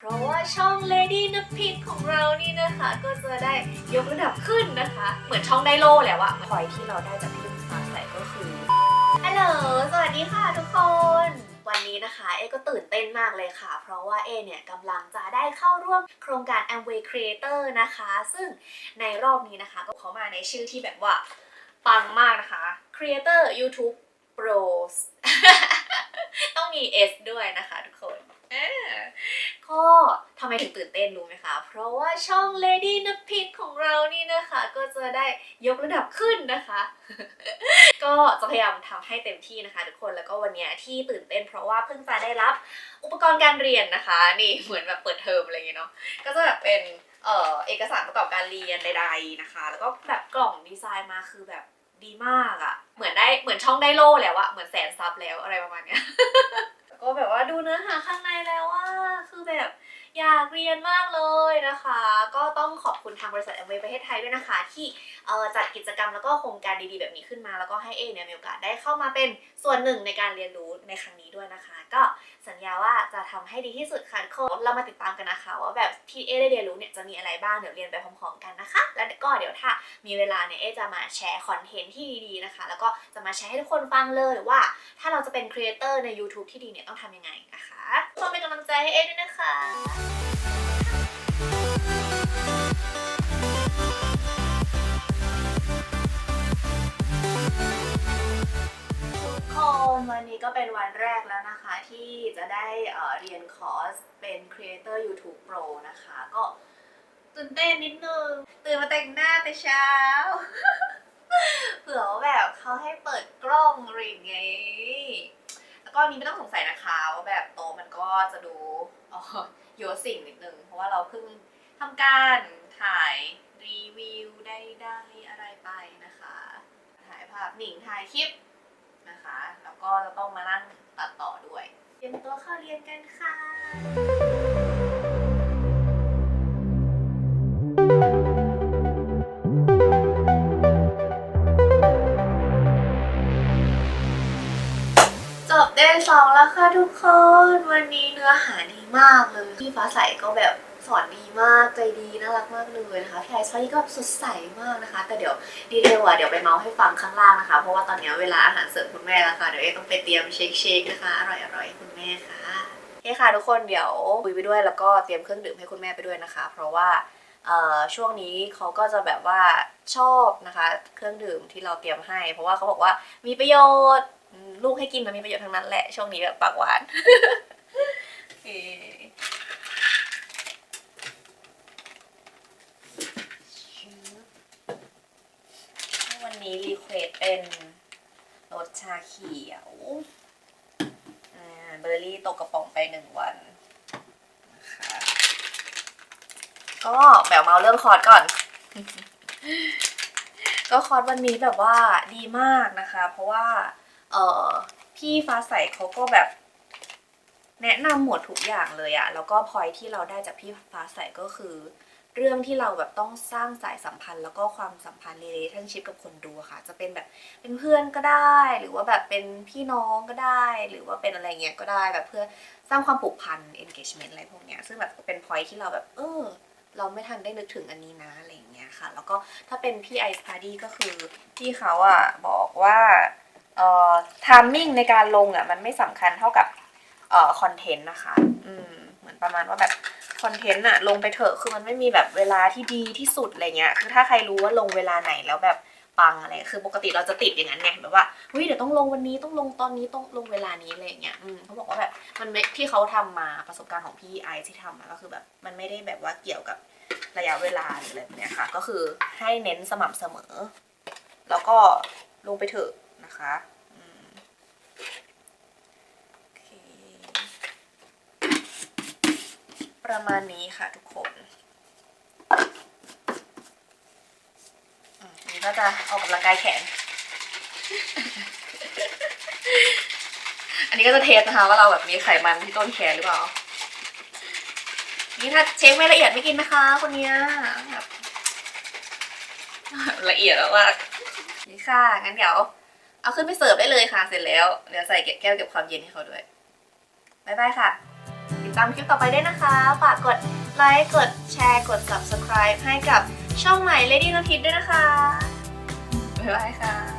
เพราะว่าช่อง Lady นพิษของเรานี่นะคะ ก็จะได้ยกระดับขึ้นนะคะ เหมือนช่องได้โล่แล้วอะพอยที่เราได้จากพี่ฟ้าใสก็คือฮัลโหลสวัสดีค่ะทุกคน วันนี้นะคะเอก็ตื่นเต้นมากเลยค่ะ เพราะว่าเอเนี่ยกำลังจะได้เข้าร่วมโครงการ Amway Creator นะคะ ซึ่งในรอบนี้นะคะ ก็เขามาในชื่อที่แบบว่าปังมากนะคะ Creator YouTube Pros ต้องมี S ด้วยนะคะทุกคน เออทำไมถึงตื่นเต้นรู้ไหมคะ เพราะว่าช่อง Lady นพิษของเรานี่นะคะ ก็จะได้ยกระดับขึ้นนะคะ ก็จะพยายามทำให้เต็มที่นะคะ ทุกคนแล้วก็วันนี้ที่ตื่นเต้น เพราะว่าเพิ่งจะได้รับอุปกรณ์การเรียนนะคะ นี่เหมือนแบบเปิดเทอมอะไรอย่างเงี้ยเนาะก็จะแบบเป็นเอ่อเอกสารประกอบการเรียนใดๆนะคะ แล้วก็แบบกล่องดีไซน์มาคือแบบดีมากอะ่ะ เหมือนได้เหมือนช่องได้โล่แล้วอะเหมือนแสนซับแล้วอะไรประมาณเนี้ย ก็แบบว่าดูเนื้อหาข้างในแล้วว่าคือแบบอยากเรียนมากเลยนะคะ ก็ต้องขอบคุณทางบริษัทแอมเวย์ประเทศไทยด้วยนะคะ ที่จัดกิจกรรมแล้วก็โครงการดีๆแบบนี้ขึ้นมา แล้วก็ให้เอเนี่ยมีโอกาสได้เข้ามาเป็นส่วนหนึ่งในการเรียนรู้ ในครั้งนี้ด้วยนะคะ ก็สัญญาว่าจะทำให้ดีที่สุดค่ะทุกคนเรามาติดตามกันนะคะว่าแบบที่เอได้เรียนรู้เนี่ยจะมีอะไรบ้างเดี๋ยวเรียนไปพร้อมๆกันนะคะ แล้วก็เดี๋ยวถ้ามีเวลาเนี่ยเอจะมาแชร์คอนเทนต์ที่ดีๆนะคะ แล้วก็จะมาแชร์ให้ทุกคนฟังเลยว่าถ้าเราจะเป็นครีเอเตอร์ใน YouTube ที่ดีเนี่ยต้องทำยังไงนะคะขอเป็นกำลังใจให้เอด้วยนะคะ วันนี้ก็เป็นวันแรกแล้วนะคะที่จะได้เรียนคอร์สเป็น Creator YouTube Pro นะคะ ก็ตื่นเต้นนิดนึง ตื่นมาแต่งหน้าแต่เช้า เผื่อว่าแบบเขาให้เปิดกล้องอะไรอย่างเงี้ยแล้วก็นี้ไม่ต้องสงสัยนะคะว่าแบบโตมันก็จะดูอ๋อโยสิ่งนิดนึง เพราะว่าเราเพิ่งทำการถ่ายรีวิวได้ๆอะไรไปนะคะ ถ่ายภาพหนิงถ่ายคลิป แล้วก็จะต้องมานั่งตัดต่อด้วยเตรียมตัวเข้าเรียนกันค่ะ จบเดย์สองแล้วค่ะทุกคน วันนี้เนื้อหาดีมากเลย พี่ฟ้าใสก็แบบ สอนดีมากใจดีน่ารักมากเลยนะคะพี่ไอซ์พานี่ก็สดใสมากนะคะ แต่เดี๋ยวดีเทลอะเดี๋ยวไปเมาส์ให้ฟังข้างล่างนะคะ เพราะว่าตอนนี้เวลาอาหารเสริมคุณแม่แล้วค่ะเดี๋ยวเอต้องไปเตรียมเชคเชคๆนะคะอร่อยอร่อยๆคุณแม่ค่ะโอเคค่ะทุกคนเดี๋ยวคุยไปด้วยแล้วก็เตรียมเครื่องดื่มให้คุณแม่ไปด้วยนะคะ เพราะว่าช่วงนี้เขาก็จะแบบว่าชอบนะคะ เครื่องดื่มที่เราเตรียมให้ เพราะว่าเขาบอกว่ามีประโยชน์ลูกให้กินมันมีประโยชน์ทั้งนั้นแหละช่วงนี้แบบปากหวาน โอเค วันนี้รีเควสเป็นรสชาเขียวเบอร์รี่ตกกระป๋องไปหนึ่งวันนะคะก็แบบเมาเรื่องคอร์สก่อน ก็คอร์สวันนี้แบบว่าดีมากนะคะ เพราะว่า เออพี่ฟ้าใสเขาก็แบบ แนะนำหมดทุกอย่างเลยอะแล้วก็พอยที่เราได้จากพี่ฟ้าใสก็คือ เรื่องที่เราแบบต้องสร้างสายสัมพันธ์ แล้วก็ความสัมพันธ์ relationship กับคนดูค่ะ จะเป็นแบบเป็นเพื่อนก็ได้ หรือว่าแบบเป็นพี่น้องก็ได้ หรือว่าเป็นอะไรเงี้ยก็ได้แบบเพื่อสร้างความผูกพัน engagement อะไรพวกเนี้ยซึ่งแบบเป็น point ที่เราแบบเออเราไม่ทันได้นึกถึงอันนี้นะอะไรอย่างเงี้ยค่ะ แล้วก็ถ้าเป็นพี่ไอซ์พาร์ดี้ก็คือพี่เขาอะบอกว่าเอ่อ timing ในการลงอะมันไม่สำคัญเท่ากับเอ่อคอนเทนต์นะคะ อืมเหมือนประมาณว่าแบบ คอนเทนต์อะลงไปเถอะคือมันไม่มีแบบเวลาที่ดีที่สุดอะไรเงี้ยคือถ้าใครรู้ว่าลงเวลาไหนแล้วแบบปังอะไรคือปกติเราจะติดอย่างนั้นไงแบบว่าเฮ้ยเดี๋ยวต้องลงวันนี้ต้องลงตอนนี้ต้องลงเวลานี้อะไรเงี้ยอืมเขาบอกว่าแบบมันไม่ที่เขาทำมาประสบการณ์ของพี่ไอซ์ที่ทำมาก็คือแบบมันไม่ได้แบบว่าเกี่ยวกับระยะเวลาหรืออะไรแบบเนี้ยค่ะ ก็คือให้เน้นสม่ำเสมอ แล้วก็ลงไปเถอะนะคะอืมโอเค ประมาณนี้ค่ะทุกคนอันนี้ก็จะออกกำลังกายแขน อันนี้ก็จะเทสนะคะว่าเราแบบมีไขมันที่ต้นแขนหรือเปล่า นี่ถ้าเช็คไม่ละเอียดไม่กินนะคะ คนเนี้ยแบบละเอียดแล้วมากนี่ค่ะ งั้นเดี๋ยว เอาขึ้นไปเสิร์ฟได้เลยค่ะ เสร็จแล้ว เดี๋ยวใส่แก้วเก็บความเย็นให้เขาด้วย บ๊ายบายค่ะ ตามคลิปต่อไปด้วยนะคะ ฝากกดไลค์ กดแชร์ กด subscribe ให้กับช่องใหม่ Lady n o t i ด้วยนะคะ บ๊ายบายค่ะ